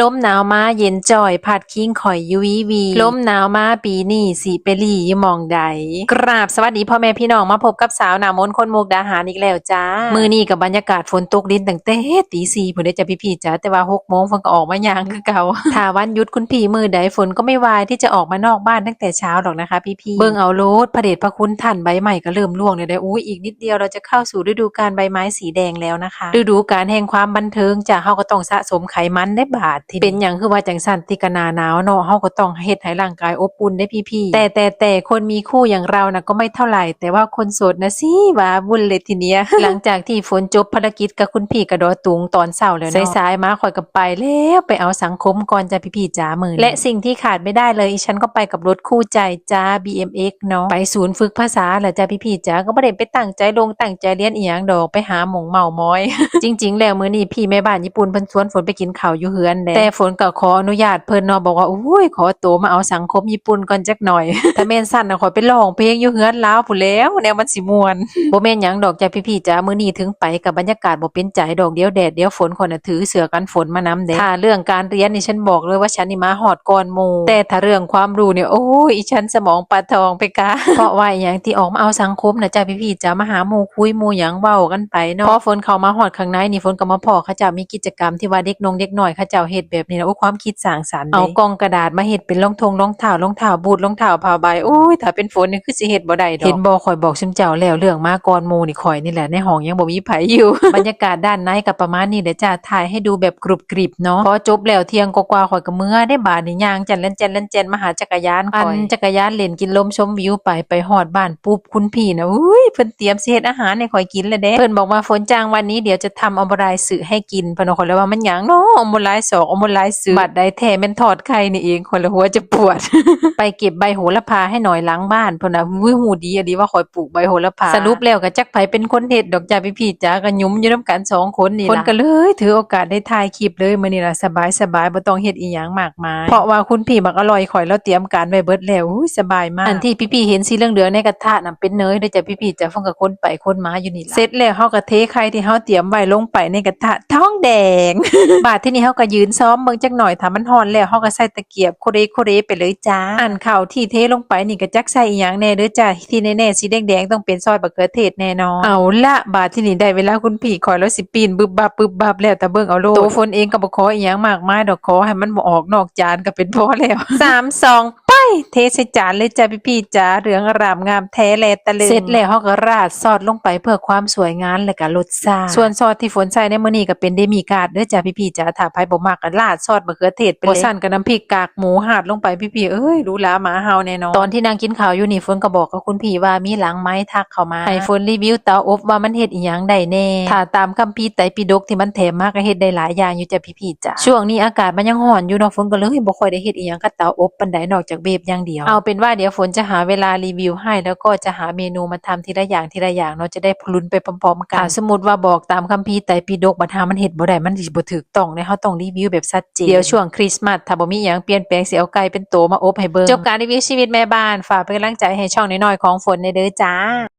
ลมหนาวมาเย็นจ่อยผัดคิงข่อยยุวีวีลมหนาวมาปีนี้สีเปรีอยู่หมองใด กราบสวัสดีพ่อแม่พี่น้องมาพบกับสาวหนามนต์คนมุกดาหารอีกแล้วจ้า มือนี้กับบรรยากาศฝนตกดินตั้งแต่ตีสี่ผมได้จะพี่ๆจ้าแต่ว่าหกโมงฝนก็ออกมายางคือเก่าถ้าวันหยุดคุณพี่มือใดฝนก็ไม่วายที่จะออกมานอกบ้านตั้งแต่เช้าหรอกนะคะพี่ๆเบิ่งเอาโลดพระเดชพระคุณท่านใบใหม่ก็เริ่มร่วงเลยได้อุ้ยอีกนิดเดียวเราจะเข้าสู่ฤดูกาลใบไม้สีแดงแล้วนะคะฤดูกาลแห่งความบันเทิงจ้าเฮาก็ต้องสะสมไขมันได้บาทที่เป็นอย่างคือว่าจังสันติกหนาหนาวเนาะเฮาก็ต้องเฮ็ดให้ร่างกายอบอุ่นได้พี่ๆแต่แต่แต่คนมีคู่อย่างเรานะก็ไม่เท่าไหร่ แต่ว่าคนโสดนะสิว่าวุ่นเลยทีเนี้ยหลังจากที่ฝนจบภารกิจกับคุณพี่กระโดดตุงตอนเช้าแล้วเนาะสายๆมาคอยกับไปแล้วไปเอาสังคมก่อนจะพี่ๆจ๋ามือนี้และสิ่งที่ขาดไม่ได้เลยอีฉันก็ไปกับรถคู่ใจจ้า BMX เนาะไปศูนย์ฝึกภาษาแหละจ้าพี่ๆจ๋าก็บ่ได้ไปตั้งใจลงตั้งใจเรียนอีหยังดอกไปหาหมงเมามอย จริง ๆ แล้วมื้อนี้พี่แม่บ้านญี่ปุ่นเพิ่นชวนฝนไปกินข้าวอยู่เฮือนแหละแต่ฝนก็ขออนุญาตเพิ่นเนาะบอกว่าอุ้ยขอตัวมาเอาสังคมญี่ปุ่นก่อนจักหน่อย ถ้าแม่นสั่นน่ะขอไปร้องเพลงอยู่เฮือนลาวพู้นแหล้วแนวมันสิม่วนบ่แม่นหยังดอกจ้ะพี่ๆจ้ามื้อนี้ถึงไปกับบรรยากาศบ่เป็นใจดอกเดียวแดดเดียวฝนคนน่ะถือเสื้อกันฝนมานำเด้ถ้าเรื่องการเรียนนี่ฉันบอกเลยว่าฉันนี่มาฮอดก่อนหมู่แต่ถ้าเรื่องความรู้เนี่ยโอ้ยอีฉันสมองปลาทองไปกะ เพราะว่าอหย่างที่ออกมาเอาสังคมนะจ้ะพี่ๆจ้ามาหาหมู่คุยหมู่หยังเว้ากันไปเนาะพอฝนเข้ามาฮอดข้างในนี่ฝนก็มาพอเขาเจ้ามีกิจกรรมที่ว่าเด็กนงเด็กน้อยเขาเจ้าเฮ็ดแบบนี้นะโอ้ความคิดสร้างสรรค์เอากล่องกระดาษมาเฮ็ดเป็นรองทงรองเท้ารองเท้าบูทรองเท้าผ้าใบโอ้ยถ้าเป็นฝนนี่คือสิเฮ็ดบ่ได้ดอกเห็นบ่ข่อยบอกซุมเจ้าแล้วเรื่องมาก่อนหมู่นี่ข่อยนี่แหละในห้องยังบ่มีไผอยู่ บรรยากาศด้านในก็ประมาณนี้เดี๋ยวจะถ่ายให้ดูแบบกรุบกริบเนาะพอจบแล้วเที่ยงกว่าๆข่อยก็เมื่อได้บาดนี่ย่างจันเล่นจันเล่นจันมาหาจักรยานข่อยปั่นจักรยานเล่นกินลมชมวิวไปไปฮอดบ้านปุ๊บคุณพี่นะอุ้ยเพิ่นเตรียมสิเฮ็ดอาหารให้ข่อยกินแล้วเด้เพิ่นบอกว่าฝนจางวันนี้เดี๋ยวจะทำอมรายสึให้กินเพิ่นว่าข่อยเลยว่ามันหยังเนาะอมรายสอกอมรายสึบัดใดแท้แม่นทอดไข่นี่เองข่อยละหัวจะปวด ไปเก็บใบโหระพาให้หน่อยหล้างบ้านเพิ่นน่ะอุ้ยหูดีอะดีว่าข่อยปลูกใบโหระพาสรุปแล้วก็จักไผเป็นคนเฮ็ดดอกจ้าพี่ๆจ้าก็หยุมอยู่นํกันสองคนนี่ล่ะคนก็เลยถือโอกาสได้ถ่ายคลิปเลยมื้อนี้ล่ะสบายๆบ่ต้องเฮ็ดอีหยังมากมายเพราะว่าคุณพี่มักอร่อยข่อยแล้วเตรียมการไว้เบิดแล้วอุ้ยสบายมากอันที่พี่ๆเห็นสีเหลืองๆในกระทะน่ะเป็นเนยเด้อจ้ะพี่ๆจ้ะฟังกับคนไปคนมาอยู่นี่ล่ะเสร็จแล้วเฮาก็เทไข่ที่เฮาเตรียมไว้ลงไปในกระทะท้องแดง บาดที่นี่เฮาก็ยืนซ้อมเบิ่งจักหน่อยถ้ามันร้อนแล้วเฮาก็ใส่ตะเกียบโคเรโคเรไปเลยจ้าอันข้าวที่เทลงไปนี่ก็จักใส่อีหยังแน่เด้อจ้ะที่แน่ๆสีแดงๆต้องเป็นซอยบักเขือเทศแน่นอนเอาละบาดที่นี่ได้เวลาคุณพี่คอยแล้วสิปีนบึบบับบึบบับแล้วแต่เบิ่งเอาโลดโตฝนเองก็บ่ขออีหยังมากมายดอกขอให้มันบ่ออกนอกจานก็เป็นพอแล้วสามสองไปเทใส่จานเลยจ้ะพี่ๆจ้าเหลืองอร่ามงามแท้แลตะลึงเสร็จแล้วเฮาก็ราดซอสลงไปเพื่อความสวยงามและก็รสชาติส่วนซอสที่ฝนใส่ในมื้อนี้ก็เป็นเดมิกาดเด้อจ้ะพี่ๆจ้าถ้าไผบ่มักก็ราดซอสมะเขือเทศไปเลยบ่สั่นก็น้ำพริกกากหมูหาดลงไปพี่ๆเอ้ยรู้ลาหมาเฮาแน่นอนตอนที่นางกินข้าวอยู่นี่ฝนก็บอกกับคุณพี่ว่ามีหลังไม้ทักเข้ามาให้ฝนรีวิวเตาอบว่ามันเฮ็ดอีหยังได้แน่ถ้าตามคัมภีร์ไตรปิฎกที่มันแถมมาก็เฮ็ดได้หลายอย่างอยู่จ้ะพี่ๆจ้าช่วงนี้อากาศมันยังร้อนอยู่เนาะฝนก็เลยบ่ค่อยได้เฮ็ดอีหยังกับเตาอบปานใดนอกจากเบฟอย่างเดียว เอาเป็นว่าเดี๋ยวฝนจะหาเวลารีวิวให้ แล้วก็จะหาเมนูมาทำทีละอย่างทีละอย่างเนาะจะได้ลุ้นไปพร้อมๆกันถ้าสมมุติว่าบอกตามคัมภีร์ไตรปิฎกบัดหามันเฮ็ดบ่ได้มันสิบ่ถูกต้องเด้เฮาต้องรีวิวแบบชัดเจนเดี๋ยวช่วงคริสต์มาสถ้าบ่มีหยังเปลี่ยนแปลงสิเอาไก่เป็นโตมาอบให้เบิ่งจบการรีวิวชีวิตแม่บ้านฝากเป็นกำลังใจให้ช่องน้อยๆของฝนในเด้อจ้า